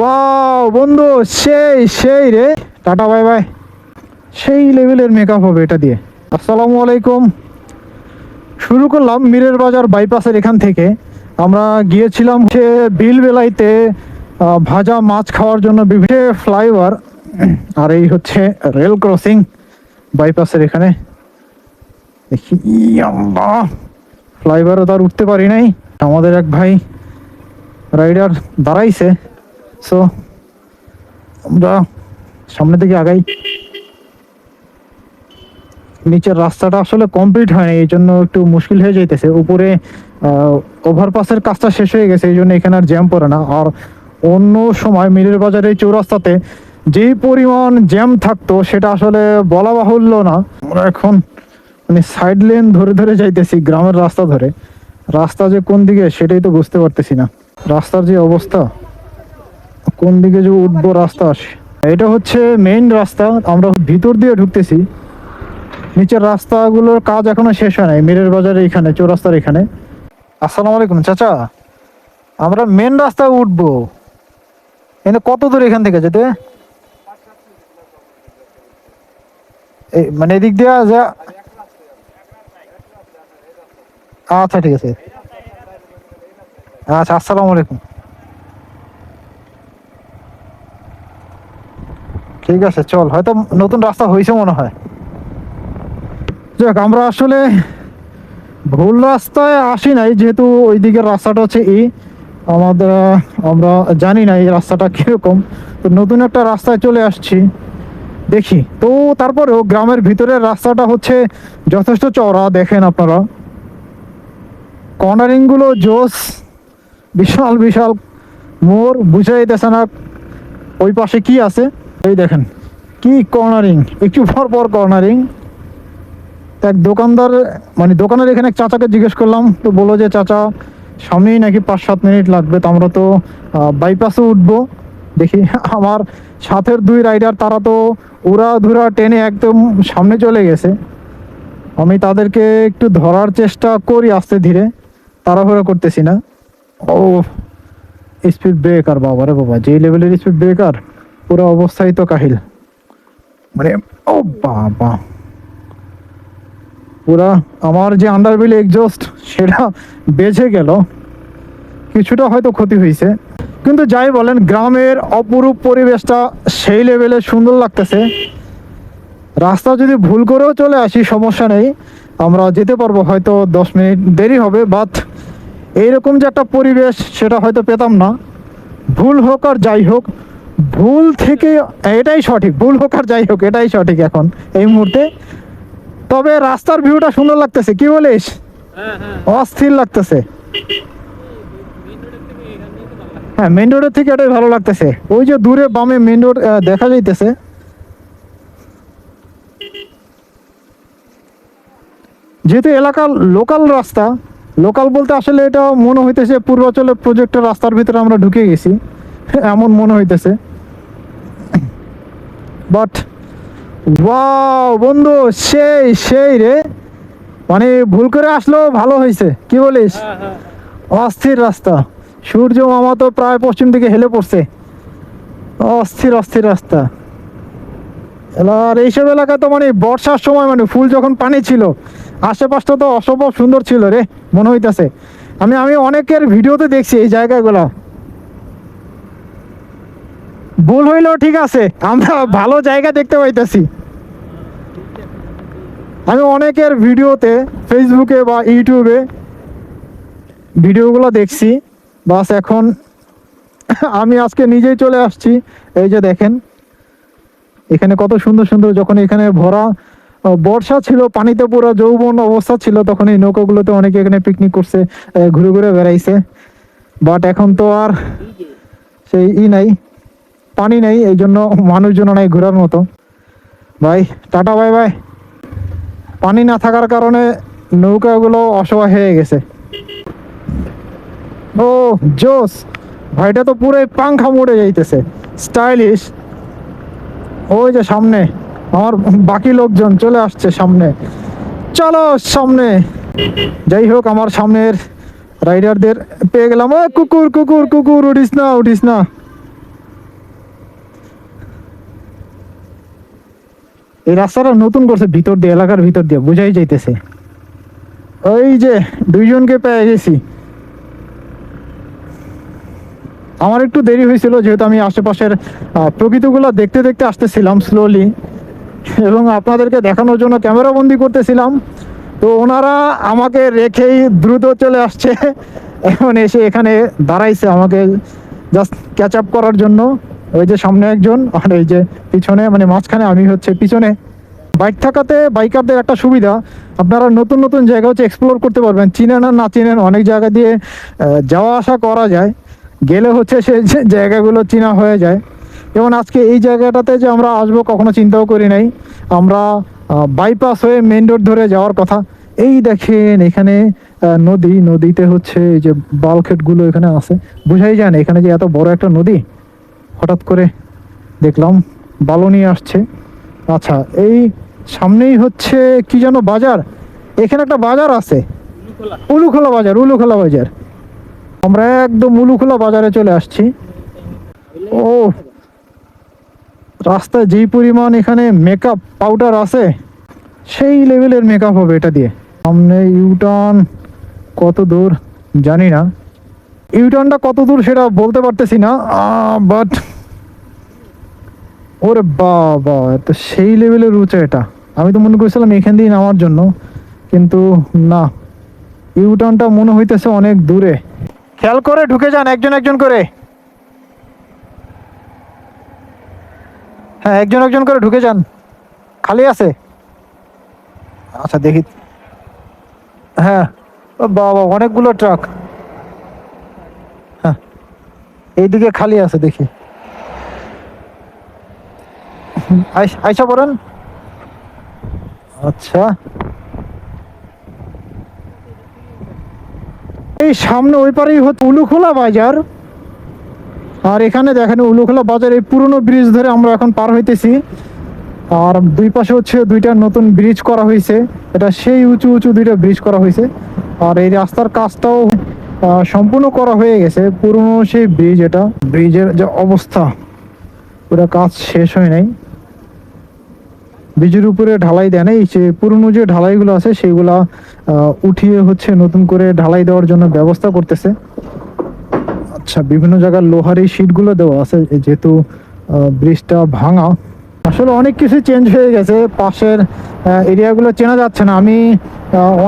Wow বন্ধু, সেই সেই রে। টাটা বাই বাই সেই লেভেলের মেকআপ হবে এটা দিয়ে। আসসালামু আলাইকুম। শুরু করলাম মিরের বাজার বাইপাসের এখান থেকে। আমরা গিয়েছিলাম সে বিল বেলাইতে ভাজা মাছ খাওয়ার জন্য বিভিন্ন ফ্লাইওভার আর এই হচ্ছে রেল ক্রসিং বাইপাসের এখানে। দেখি ফ্লাইওভারও তার উঠতে পারি নাই। আমাদের এক ভাই রাইডার দাঁড়াইছে। সো আমরা সামনের দিকে আগাই। নিচের রাস্তাটা আসলে কমপ্লিট হয়নি, এই জন্য একটু মুশকিল হয়ে যাইতেছে। উপরে ওভারপাসের কাজটা শেষ হয়ে গেছে, এই জন্য এখানে আর জ্যাম পড়ে না। আর অন্য সময় মিরের বাজারে এই চৌরাস্তাতে যেই পরিমাণ জ্যাম থাকতো, সেটা আসলে বলা বাহুল্য না। আমরা এখন মানে সাইড লেন ধরে ধরে যাইতেছি, গ্রামের রাস্তা ধরে। রাস্তা যে কোন দিকে, সেটাই তো বুঝতে পারতেছি না। রাস্তার যে অবস্থা কোন দিকে যে উঠবো রাস্তা আসে। এটা হচ্ছে মেইন রাস্তা, আমরা ভিতর দিয়ে ঢুকতেছি। নিচের রাস্তাগুলোর কাজ এখনও শেষ হয় নাই, মিরের বাজারে এখানে চৌরাস্তার এখানে। আসসালামু আলাইকুম, চাচা। আমরা মেন রাস্তায় উঠবো। এখানে কত দূর এখান থেকে যেতে? মানে এদিক দিয়ে যা। আচ্ছা ঠিক আছে। আচ্ছা আসসালামু আলাইকুম। ঠিক আছে, চল। হয়তো নতুন রাস্তা হয়েছে মনে হয়। যাক, আমরা আসলে ভুল রাস্তায় আসি নাই, যেহেতু ওই দিকের রাস্তাটা হচ্ছে ই আমাদের, আমরা জানি না এই রাস্তাটা কীরকম। তো নতুন একটা রাস্তায় চলে আসছি। দেখি। তো তারপরেও গ্রামের ভিতরের রাস্তাটা হচ্ছে যথেষ্ট চওড়া, দেখেন আপনারা। কর্নারিংগুলো জোস, বিশাল বিশাল মোর বুঝে যেতেছে না ওই পাশে কি আছে। এই দেখেন, কি কর্নারিং একটু পর পর কর্নারিং এক দোকানদার মানে দোকানের এখানে এক চাচাকে জিজ্ঞেস করলাম, তো বলো যে, চাচা, সামনেই নাকি পাঁচ সাত মিনিট লাগবে, তো আমরা তো বাইপাসে উঠবো। দেখি, আমার সাথের দুই রাইডার তারা তো উড়া ধুরা টেনে একদম সামনে চলে গেছে। আমি তাদেরকে একটু ধরার চেষ্টা করি আস্তে ধীরে, তাড়াহুড়ো করতেছি না। ও স্পিড ব্রেকার বাবা রে বাবা, যেই লেভেলের স্পিড ব্রেকার পুরো অবস্থাই তো কাহিল। মানে ও বাবা। পুরা আমার যে আন্ডারবিল এক্সজস্ট সেটা বেঁচে গেল। কিছুটা হয়তো ক্ষতি হয়েছে কিন্তু যাই বলেন, গ্রামের অপরূপ পরিবেশটা সেই লেভেলে সুন্দর লাগতেছে। রাস্তা যদি ভুল করেও চলে আসি, সমস্যা নেই। আমরা যেতে পারব, হয়তো দশ মিনিট দেরি হবে বাট এইরকম যে একটা পরিবেশ, সেটা হয়তো পেতাম না। ভুল হোক আর যাই হোক ভুল থেকে এটাই সঠিক ভুল হোক আর যাই হোক এটাই সঠিক এখন এই মুহূর্তে। তবে রাস্তার ভিউটা সুন্দর লাগতেছে কি বলিস? অস্থির লাগতেছে। হ্যাঁ মেন রোডের থেকে এটাই ভালো লাগতেছে। ওই যে দূরে বামে মেন রোড দেখা যাইতেছে। যেহেতু এলাকার লোকাল রাস্তা লোকাল বলতে আসলে এটা মনে হইতেছে পূর্বাচলের প্রজেক্টের রাস্তার ভিতরে আমরা ঢুকে গেছি এমন মনে হইতেছে। বাট ওয়াও বন্ধু সেই সেই রে। মানে ভুল করে আসলো ভালো হয়েছে। কি বলিস? অস্থির রাস্তা। সূর্য মামা তো প্রায় পশ্চিম দিকে হেলে পড়ছে। অস্থির অস্থির রাস্তা। আর এইসব এলাকায় তো মানে বর্ষার সময় মানে ফুল যখন পানি ছিল আশেপাশটা তো অসম্ভব সুন্দর ছিল রে মনে হইতাছে। আমি আমি অনেকের ভিডিওতে দেখছি এই জায়গাগুলো। ভুল হইলেও ঠিক আছে, আমরা ভালো জায়গা দেখতে পাইতেছি। আমি অনেকের ভিডিওতে ফেসবুকে বা ইউটিউবে ভিডিওগুলো দেখছি। বাস এখন আমি আজকে নিজেই চলে আসছি, এই যে দেখেন, এখানে কত সুন্দর সুন্দর যখন এখানে ভরা বর্ষা ছিল, পানিতে পুরো যৌবন অবস্থা ছিল, তখন এই নৌকাগুলোতে অনেকে এখানে পিকনিক করছে ঘুরে ঘুরে বেড়াইছে। বাট এখন তো আর সেই ই নাই। পানি নেই, এই জন্য মানুষজন নাই ঘোরার মতো। ভাই, টাটা বাই বাই পানি না থাকার কারণে নৌকাগুলো অসহায় হয়ে গেছে। ও জোস ভাইটা তো পুরো পাংখা মোড়ে যাইতেছে। স্টাইলিশ। ওই যে সামনে, আমার বাকি লোকজন চলে আসছে সামনে। চলো সামনে। যাই হোক, আমার সামনের রাইডারদের পেয়ে গেলাম। ও কুকুর কুকুর কুকুর, উঠিস না উঠিস না। এই রাস্তাটা নতুন করছে, ভিতর দিয়ে, এলাকার ভিতর দিয়ে, বোঝাই যাইতেছে। ওই যে, দুইজনকে পেয়ে গেছি। আমার একটু দেরি হয়েছিল, যেহেতু আমি আশেপাশের প্রকৃতিগুলো দেখতে দেখতে আসতেছিলাম স্লোলি এবং আপনাদেরকে দেখানোর জন্য ক্যামেরা বন্দি করতেছিলাম। তো ওনারা আমাকে রেখেই দ্রুত চলে আসছে। এখন এসে এখানে দাঁড়াইছে আমাকে জাস্ট ক্যাচ আপ করার জন্য। ওই যে সামনে একজন, আর এই যে পিছনে মানে মাঝখানে আমি হচ্ছে পিছনে। বাইক থাকাতে বাইকারদের একটা সুবিধা, আপনারা নতুন নতুন জায়গা হচ্ছে এক্সপ্লোর করতে পারবেন। চিনেন আর না চিনেন, অনেক জায়গা দিয়ে যাওয়া আসা করা যায়। গেলে হচ্ছে সে জায়গাগুলো চিনা হয়ে যায়। যেমন আজকে এই জায়গাটাতে যে আমরা আসব কখনো চিন্তাও করি নাই। আমরা বাইপাস হয়ে মেন রোড ধরে যাওয়ার কথা। এই দেখেন এখানে নদী, নদীতে হচ্ছে এই যে বালখেটগুলো এখানে আছে। বুঝাই যায় না, এখানে যে এত বড় একটা নদী? হঠাৎ করে দেখলাম বালু নিয়ে আসছে। আচ্ছা এই সামনেই হচ্ছে কি যেন বাজার? এখানে একটা বাজার আছে। উলুখোলা। বাজার উলুখোলা বাজার। আমরা একদম উলুখোলা বাজারে চলে আসছি। ও রাস্তায় যেই পরিমাণ এখানে মেকআপ পাউডার আছে সেই লেভেলের মেকআপ হবে এটা দিয়ে। সামনে ইউটার্ন কত দূর জানি না। ইউটার্নটা কত দূর সেটা বলতে পারতেছি না বাট ওরে বাবা তো সেই লেভেলের উঁচা এটা। আমি তো মনে করছিলাম এখান দিয়ে নামার জন্য, কিন্তু না। ইউটার্নটা মনে হইতেছে অনেক দূরে। খেয়াল করে ঢুকে যান একজন একজন করে। হ্যাঁ একজন একজন করে ঢুকে যান। খালি আছে। আচ্ছা দেখি। হ্যাঁ বাবা, অনেকগুলো ট্রাক হ্যাঁ এইদিকে খালি আছে, দেখি। আইস- পড়েন। আচ্ছা। এই সামনে ওই পারেই হচ্ছে উলুখোলা বাজার। আর এখানে দেখেন উলুখোলা বাজার, এই পুরনো ব্রিজ ধরে আমরা এখন পার হইতেছি। আর দুই পাশে হচ্ছে দুইটা নতুন ব্রিজ করা হয়েছে এটা সেই উঁচু উঁচু দুইটা ব্রিজ করা হয়েছে আর এই রাস্তার কাজটাও সম্পূর্ণ করা হয়ে গেছে। পুরনো সেই ব্রিজ এটা। ব্রিজের যে অবস্থা, পুরো কাজ শেষ হয় নাই। ব্রিজের উপরে ঢালাই দেয় নাই। যে পুরনো যে ঢালাইগুলো আছে আহ, উঠিয়ে হচ্ছে নতুন করে ঢালাই দেওয়ার জন্য ব্যবস্থা করতেছে। আচ্ছা বিভিন্ন জায়গার লোহার এই শিটগুলো দেওয়া আছে যেহেতু ব্রিজটা ভাঙা। আসলে অনেক কিছু চেঞ্জ হয়ে গেছে। পাশের এরিয়াগুলো চেনা যাচ্ছে না। আমি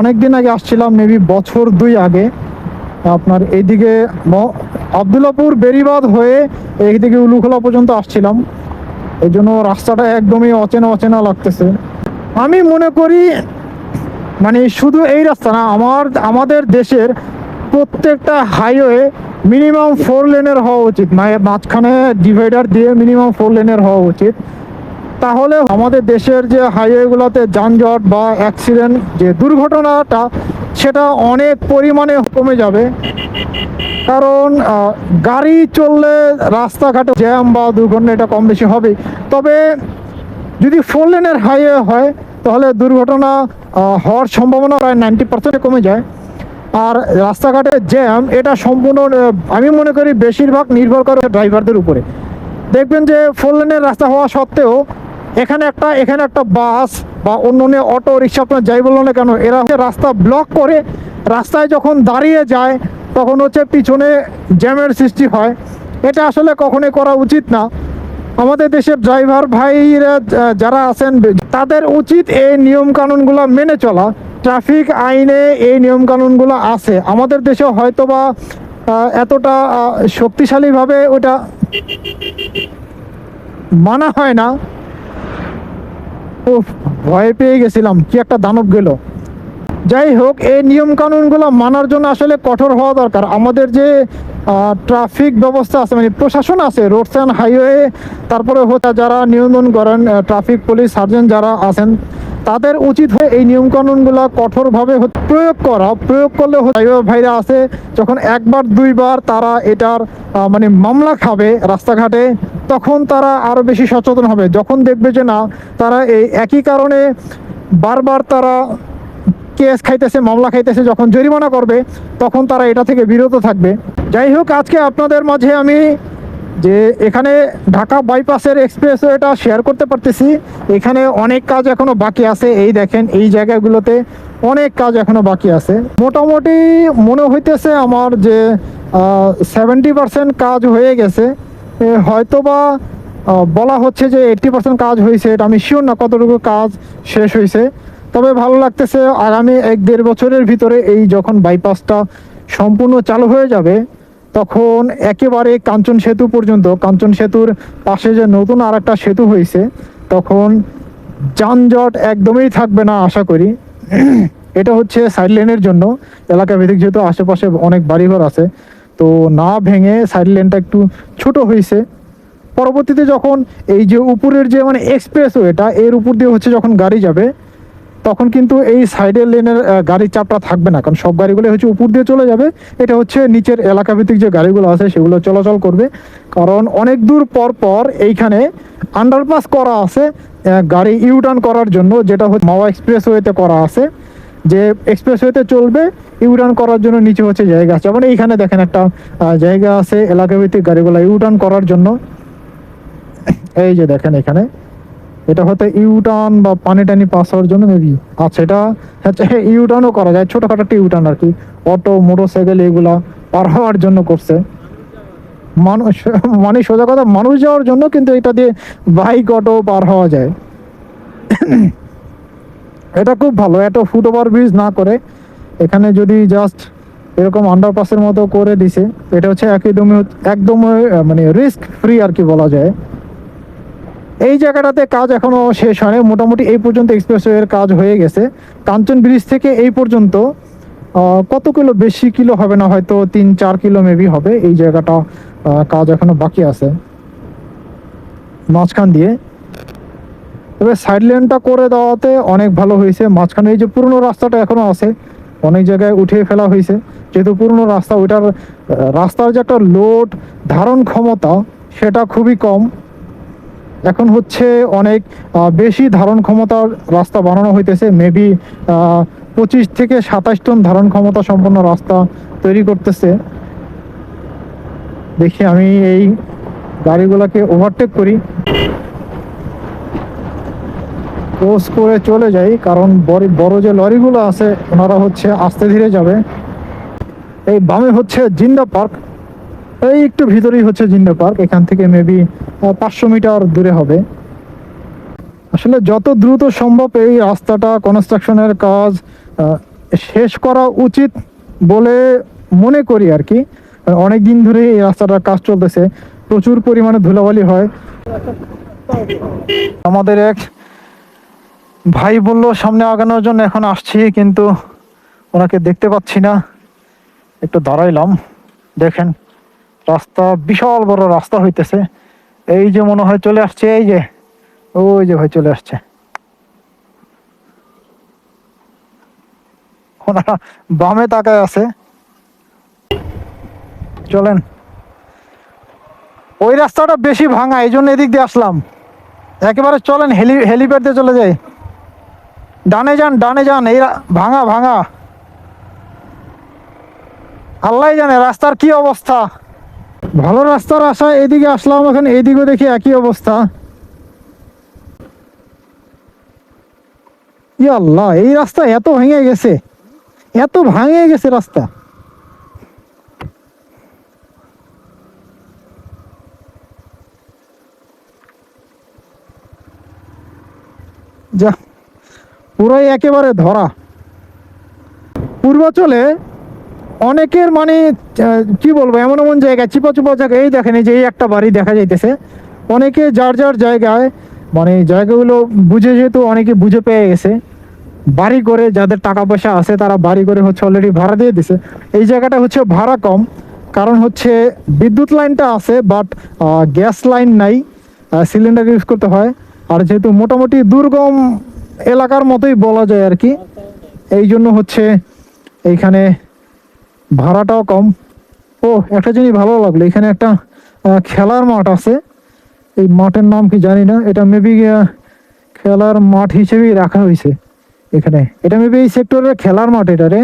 অনেক দিন আগে আসছিলাম মেবি বছর দুই আগে। আপনার এইদিকে আবদুল্লাপুর বেরিবাদ হয়ে এইদিকে উলুখোলা পর্যন্ত আসছিলাম। এই জন্য রাস্তাটা একদমই অচেনা অচেনা লাগতেছে। আমি মনে করি মানে শুধু এই রাস্তা না, আমার, আমাদের দেশের প্রত্যেকটা হাইওয়ে মিনিমাম ফোর লেনের হওয়া উচিত। মানে মাঝখানে ডিভাইডার দিয়ে মিনিমাম ফোর লেনের হওয়া উচিত। তাহলে আমাদের দেশের যে হাইওয়েগুলোতে যানজট বা অ্যাক্সিডেন্ট যে দুর্ঘটনাটা, সেটা অনেক পরিমাণে কমে যাবে। কারণ গাড়ি চললে রাস্তাঘাটে জ্যাম বা দুর্ঘটনা এটা কম বেশি হবে। তবে যদি ফোর লেনের হাইওয়ে হয়, তাহলে দুর্ঘটনা হওয়ার সম্ভাবনা প্রায় নাইনটি পার্সেন্টে কমে যায়। আর রাস্তাঘাটে জ্যাম, এটা সম্পূর্ণ আমি মনে করি বেশিরভাগ নির্ভর করে ড্রাইভারদের উপরে। দেখবেন যে ফোর লেনের রাস্তা হওয়া সত্ত্বেও, এখানে একটা এখানে একটা বাস বা অন্য অন্য অটো রিক্সা আপনার যাই বলল না কেন, এরা রাস্তা ব্লক করে, রাস্তায় যখন দাঁড়িয়ে যায় তখন হচ্ছে পিছনে জ্যামের সৃষ্টি হয়। এটা আসলে কখনোই করা উচিত না। আমাদের দেশের ড্রাইভার ভাইরা যারা আছেন তাদের উচিত এই নিয়ম কানুনগুলো মেনে চলা। ট্রাফিক আইনে এই নিয়ম কানুনগুলো আছে। আমাদের দেশে হয়তোবা আহ, এতটা শক্তিশালীভাবে ওটা মানা হয় না। উফ ভয় পেয়ে গেছিলাম। কি একটা দানব গেল। যাই হোক এই নিয়ম কানুনগুলো মানার জন্য আসলে কঠোর হওয়া দরকার। আমাদের যে ট্রাফিক ব্যবস্থা আছে মানে প্রশাসন আছে, রোডস অ্যান্ড হাইওয়ে, তারপরে হচ্ছে যারা নিয়ন্ত্রণ করেন ট্রাফিক পুলিশ সার্জন যারা আছেন, তাদের উচিত হয়ে এই নিয়ম কানুনগুলো কঠোরভাবে প্রয়োগ করা। প্রয়োগ করলে হাইওয়ে ভাইরা আছে, যখন একবার, দুইবার তারা এটার মানে মামলা খাবে রাস্তাঘাটে, তখন তারা আরও বেশি সচেতন হবে। যখন দেখবে যে না, তারা এই একই কারণে বারবার তারা কেস খাইতেছে, মামলা খাইতেছে, যখন জরিমানা করবে, তখন তারা এটা থেকে বিরত থাকবে। যাই হোক, আজকে আপনাদের মাঝে আমি যে এখানে ঢাকা বাইপাসের এক্সপ্রেসওয়েটা শেয়ার করতে পারতেছি। এখানে অনেক কাজ এখনও বাকি আছে। এই দেখেন, এই জায়গাগুলোতে অনেক কাজ এখনও বাকি আছে। মোটামুটি মনে হইতেছে আমার যে সেভেন্টি পার্সেন্ট কাজ হয়ে গেছে। হয়তোবা বলা হচ্ছে যে এইটটি পার্সেন্ট কাজ হয়েছে এটা আমি শিওর না কতটুকু কাজ শেষ হয়েছে তবে ভালো লাগতেছে আগামী এক দেড় বছরের ভিতরে এই যখন বাইপাসটা সম্পূর্ণ চালু হয়ে যাবে, তখন একেবারে কাঞ্চন সেতু পর্যন্ত, কাঞ্চন সেতুর পাশে যে নতুন আর একটা সেতু হয়েছে, তখন যানজট একদমই থাকবে না আশা করি। এটা হচ্ছে সাইড লেনের জন্য। এলাকা ভিত্তিক যেহেতু আশেপাশে অনেক বাড়িঘর আছে, তো না ভেঙে সাইড লেনটা একটু ছোট হয়েছে। পরবর্তীতে যখন এই যে উপরের যে মানে এক্সপ্রেস ওয়েটা এর উপর দিয়ে হচ্ছে যখন গাড়ি যাবে তখন কিন্তু এই সাইডের লেনের গাড়ির চাপটা থাকবে না। কারণ সব গাড়িগুলো হচ্ছে উপর দিয়ে চলে যাবে। এটা হচ্ছে নিচের এলাকা ভিত্তিক যে গাড়িগুলো আছে, সেগুলো চলাচল করবে। কারণ অনেক দূর পর পর এইখানে আন্ডারপাস করা আছে গাড়ি ইউটার্ন করার জন্য, যেটা হচ্ছে মাওয়া এক্সপ্রেস ওয়েতে করা আছে। যে এক্সপ্রেস ওয়েতে চলবে ইউটার্ন করার জন্য নিচে হচ্ছে জায়গা আছে। মানে এইখানে দেখেন একটা জায়গা আছে এলাকা ভিত্তিক গাড়িগুলো ইউটার্ন করার জন্য। এই যে দেখেন এখানে। এটা হয়তো ইউটার্ন বা পানি টানি পাস হওয়ার জন্য মেবি আচ্ছা এটা হচ্ছে ইউটার্নও করা যায়, ছোটখাটো একটা ইউটার্ন আর কি। অটো মোটরসাইকেল এগুলা পার হওয়ার জন্য করছে। মানুষ মানে সোজা কথা, মানুষ যাওয়ার জন্য কিন্তু এটা দিয়ে বাইক অটো পার হওয়া যায়। এটা খুব ভালো, এত ফুট ওভার ব্রিজ না করে। এখানে যদি জাস্ট এরকম আন্ডারপাসের মতো করে দিছে, এটা হচ্ছে একদমই একদমই মানে রিস্ক ফ্রি আর কি বলা যায়। এই জায়গাটাতে কাজ এখনও শেষ হয়নি। মোটামুটি এই পর্যন্ত এক্সপ্রেসওয়ের কাজ হয়ে গেছে। কাঞ্চন ব্রিজ থেকে এই পর্যন্ত কত কিলো বেশি কিলো হবে না হয়তো তিন চার কিলো মেবি হবে। এই জায়গাটা কাজ এখনও বাকি আছে। মাঝখান দিয়ে। তবে সাইড লেনটা করে দেওয়াতে অনেক ভালো হয়েছে। মাঝখানে এই যে পুরনো রাস্তাটা এখনও আছে, অনেক জায়গায় উঠিয়ে ফেলা হয়েছে। যেহেতু পুরনো রাস্তা, ওইটার রাস্তার যে একটা লোড ধারণ ক্ষমতা, সেটা খুবই কম। এখন হচ্ছে অনেক বেশি ধারণ ক্ষমতার রাস্তা বানানো হইতেছে। মেবি পঁচিশ থেকে সাতাশ টন ধারণ ক্ষমতা সম্পন্ন রাস্তা তৈরি করতেছে। দেখি আমি এই গাড়িগুলোকে ওভারটেক করি। ক্রস করে চলে যাই, কারণ বড় যে লরিগুলো আছে, ওনারা হচ্ছে আস্তে ধীরে যাবে। এই বামে হচ্ছে জিন্দা পার্ক। এই একটু ভিতরেই হচ্ছে জিন্দা পার্ক এখান থেকে মেবি পাঁচশো মিটার দূরে হবে। আসলে যত দ্রুত সম্ভব এই রাস্তাটা কনস্ট্রাকশনের কাজ শেষ করা উচিত বলে মনে করি আর কি। অনেক দিন ধরে এই রাস্তাটার কাজ চলতেছে। প্রচুর পরিমাণে ধুলাবালি হয়। আমাদের এক ভাই বলল, সামনে আগানোর জন্য এখন আসছি, কিন্তু ওনাকে দেখতে পাচ্ছি না। একটু দাঁড়াইলাম, দেখেন। রাস্তা বিশাল বড় রাস্তা হইতেছে। এই যে মনে হয় চলে আসছে, এই যে, ওই যে ভাই চলে আসছে। বামে তাকায় আছে। চলেন। ওই রাস্তাটা বেশি ভাঙা, এই জন্য এদিক দিয়ে আসলাম। একেবারে চলেন, হেলি, হেলিপ্যাড দিয়ে চলে যাই। ডানে যান ডানে যান, এই ভাঙা ভাঙা। আল্লাহ জানে রাস্তার কি অবস্থা। ভালো রাস্তার আশায় এদিকে আসলাম, এখন এদিকেও দেখি একই অবস্থা। আল্লাহ এই রাস্তা এত ভেঙে গেছে। এত ভাঙে গেছে রাস্তা। যা, পুরাই একেবারে ধরা। পূর্বাচলে অনেকের মানে কি বলব, এমন এমন জায়গায় চিপা চিপা জায়গায় এই দেখেন যে এই একটা বাড়ি দেখা যাইতেছে। অনেকে যার যার জায়গায় মানে জায়গাগুলো বুঝে যেহেতু অনেকে বুঝে পেয়ে গেছে, বাড়ি করে যাদের টাকা পয়সা আছে তারা বাড়ি করে হচ্ছে অলরেডি ভাড়া দিয়ে দিছে। এই জায়গাটা হচ্ছে ভাড়া কম, কারণ হচ্ছে বিদ্যুৎ লাইনটা আছে বাট গ্যাস লাইন নাই সিলিন্ডার ইউজ করতে হয়। আর যেহেতু মোটামুটি দুর্গম এলাকার মতোই বলা যায় আর কি, এই জন্য হচ্ছে এইখানে ভাড়াটাও কম। ও একটা জিনিস ভালো লাগল, এখানে একটা খেলার মাঠ আছে। এই মাঠের নাম কি জানি না, এটা মেবি খেলার মাঠ হিসেবেই রাখা হয়েছে এখানে। এটা মেবি এই সেক্টরের খেলার মাঠ এটা রে।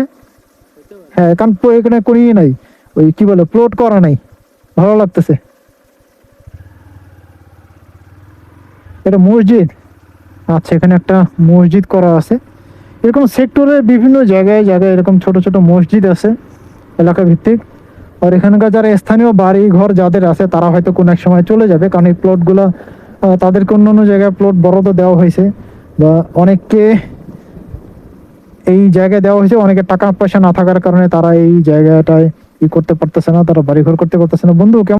হ্যাঁ কারণ এখানে কোনো ইয়ে নাই। ওই কি বলে প্লট করা নাই। ভালো লাগতেছে। এটা মসজিদ। আচ্ছা এখানে একটা মসজিদ করা আছে। এরকম সেক্টরের বিভিন্ন জায়গায় জায়গায় এরকম ছোট ছোট মসজিদ আছে। এলাকা ভিত্তিক আর এখানকার যারা স্থানীয় বাড়ি ঘর যাদের আছে, তারা হয়তো কোনো এক সময় চলে যাবে, কারণ এই প্লটগুলো তাদেরকে অন্য অন্য জায়গায় প্লট বরাদ্দ দেওয়া হয়েছে বা অনেককে এই জায়গায় দেওয়া হয়েছে, অনেকে টাকা পয়সা না থাকার কারণে তারা এই জায়গাটায় ই করতে পারতেছে না, তারা বাড়িঘর করতে পারতেছে না। বন্ধু, কেমন